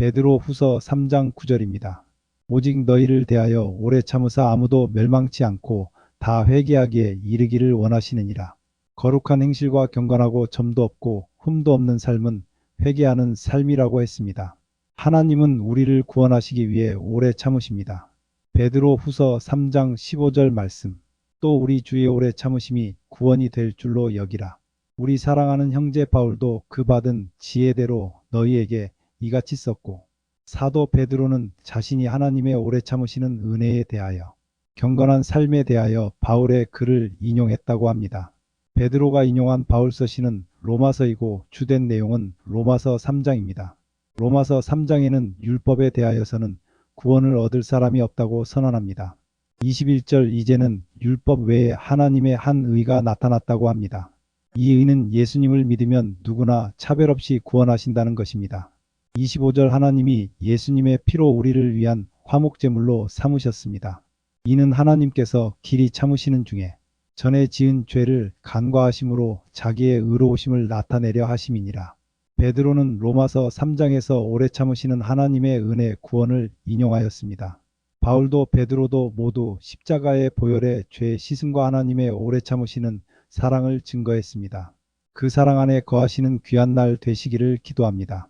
베드로 후서 3장 9절입니다. 오직 너희를 대하여 오래 참으사 아무도 멸망치 않고 다 회개하기에 이르기를 원하시느니라. 거룩한 행실과 경건하고 점도 없고 흠도 없는 삶은 회개하는 삶이라고 했습니다. 하나님은 우리를 구원하시기 위해 오래 참으십니다. 베드로 후서 3장 15절 말씀. 또 우리 주의 오래 참으심이 구원이 될 줄로 여기라. 우리 사랑하는 형제 바울도 그 받은 지혜대로 너희에게 이같이 썼고 사도 베드로는 자신이 하나님의 오래 참으시는 은혜에 대하여 경건한 삶에 대하여 바울의 글을 인용했다고 합니다. 베드로가 인용한 바울 서신은 로마서이고 주된 내용은 로마서 3장입니다. 로마서 3장에는 율법에 대하여서는 구원을 얻을 사람이 없다고 선언합니다. 21절 이제는 율법 외에 하나님의 한 의가 나타났다고 합니다. 이 의는 예수님을 믿으면 누구나 차별 없이 구원하신다는 것입니다. 25절 하나님이 예수님의 피로 우리를 위한 화목제물로 삼으셨습니다. 이는 하나님께서 길이 참으시는 중에 전에 지은 죄를 간과하심으로 자기의 의로우심을 나타내려 하심이니라. 베드로는 로마서 3장에서 오래 참으시는 하나님의 은혜 구원을 인용하였습니다. 바울도 베드로도 모두 십자가의 보혈의 죄 씻음과 하나님의 오래 참으시는 사랑을 증거했습니다. 그 사랑 안에 거하시는 귀한 날 되시기를 기도합니다.